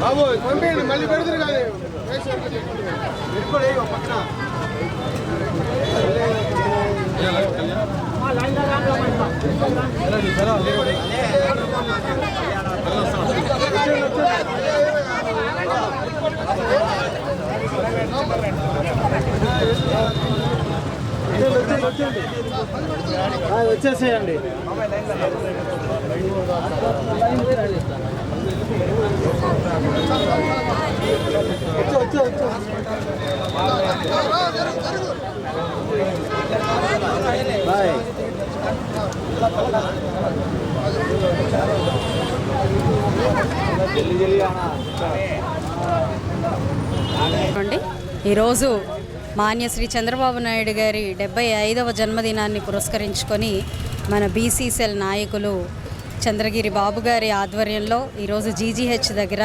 బాబు పంపించండి మళ్ళీ పెడతారు కానీ వచ్చేసేయండి. బాయ్. అండి ఈరోజు మాన్య శ్రీ చంద్రబాబు నాయుడు గారి డెబ్బై ఐదవ జన్మదినాన్ని పురస్కరించుకొని మన బీసీసీఎల్ నాయకులు చంద్రగిరి బాబు గారి ఆధ్వర్యంలో ఈరోజు జీజీహెచ్ దగ్గర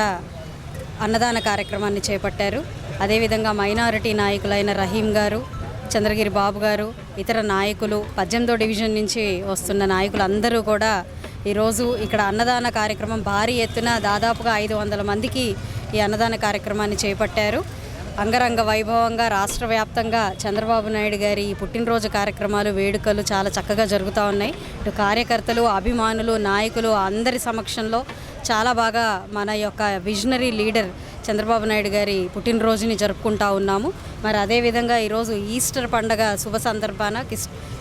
అన్నదాన కార్యక్రమాన్ని చేపట్టారు. అదేవిధంగా మైనారిటీ నాయకులైన రహీం గారు చంద్రగిరి బాబు గారు ఇతర నాయకులు పద్దెనిమిదో డివిజన్ నుంచి వస్తున్న నాయకులు అందరూ కూడా ఈరోజు ఇక్కడ అన్నదాన కార్యక్రమం భారీ ఎత్తున దాదాపుగా ఐదు వందల మందికి ఈ అన్నదాన కార్యక్రమాన్ని చేపట్టారు. అంగరంగ వైభవంగా రాష్ట్ర వ్యాప్తంగా చంద్రబాబు నాయుడు గారి ఈ పుట్టినరోజు కార్యక్రమాలు వేడుకలు చాలా చక్కగా జరుగుతూ ఉన్నాయి. ఇటు కార్యకర్తలు అభిమానులు నాయకులు అందరి సమక్షంలో చాలా బాగా మన యొక్క విజనరీ లీడర్ చంద్రబాబు నాయుడు గారి పుట్టినరోజుని జరుపుకుంటా ఉన్నాము. మరి అదేవిధంగా ఈరోజు ఈస్టర్ పండగ శుభ సందర్భాన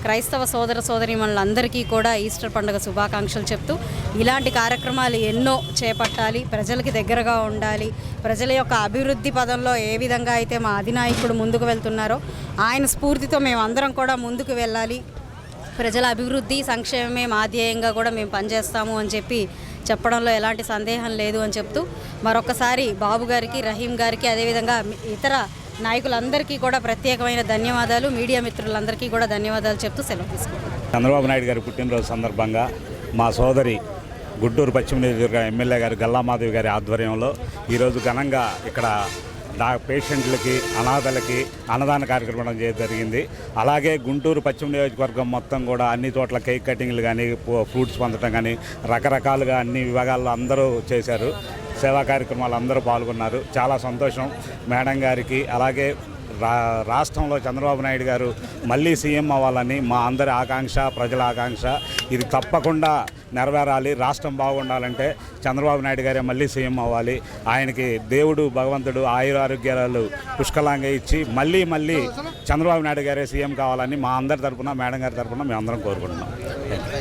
క్రైస్తవ సోదర సోదరీమణులందరికీ కూడా ఈస్టర్ పండుగ శుభాకాంక్షలు చెప్తూ ఇలాంటి కార్యక్రమాలు ఎన్నో చేపట్టాలి ప్రజలకి దగ్గరగా ఉండాలి ప్రజల యొక్క అభివృద్ధి పదంలో ఏ విధంగా అయితే మా అధినాయకుడు ముందుకు వెళ్తున్నారో ఆయన స్ఫూర్తితో మేమందరం కూడా ముందుకు వెళ్ళాలి. ప్రజల అభివృద్ధి సంక్షేమమే మా ధ్యేయంగా కూడా మేము పనిచేస్తాము అని చెప్పి చెప్పడంలో ఎలాంటి సందేహం లేదు అని చెప్తూ మరొకసారి బాబు గారికి రహీం గారికి అదేవిధంగా ఇతర నాయకులందరికీ కూడా ప్రత్యేకమైన ధన్యవాదాలు. మీడియా మిత్రులందరికీ కూడా ధన్యవాదాలు చెప్తూ సెలవు తీసుకుంటాను చంద్రబాబు నాయుడు గారి పుట్టినరోజు సందర్భంగా మా సోదరి గుంటూరు పశ్చిమ నియోజకవర్గ ఎమ్మెల్యే గారు గల్లామాధవి గారి ఆధ్వర్యంలో ఈరోజు ఘనంగా ఇక్కడ డా పేషెంట్లకి అనాథలకి అన్నదాన కార్యక్రమం చేయడం జరిగింది. అలాగే గుంటూరు పశ్చిమ నియోజకవర్గం మొత్తం కూడా అన్ని చోట్ల కేక్ కటింగ్లు కానీ ఫ్రూట్స్ పొందడం కానీ రకరకాలుగా అన్ని విభాగాల్లో అందరూ చేశారు. సేవా కార్యక్రమాలు అందరూ పాల్గొన్నారు. చాలా సంతోషం మేడం గారికి. అలాగే రా రాష్ట్రంలో చంద్రబాబు నాయుడు గారు మళ్ళీ సీఎం అవ్వాలని మా అందరి ఆకాంక్ష ప్రజల ఆకాంక్ష. ఇది తప్పకుండా నెరవేరాలి రాష్ట్రం బాగుండాలంటే చంద్రబాబు నాయుడు గారే మళ్ళీ సీఎం అవ్వాలి. ఆయనకి దేవుడు భగవంతుడు ఆయుర ఆరోగ్యాలు పుష్కలంగా ఇచ్చి మళ్ళీ మళ్ళీ చంద్రబాబు నాయుడు గారే సీఎం కావాలని మా అందరి తరఫున మేడం గారి తరపున మేము అందరం కోరుకుంటున్నాం.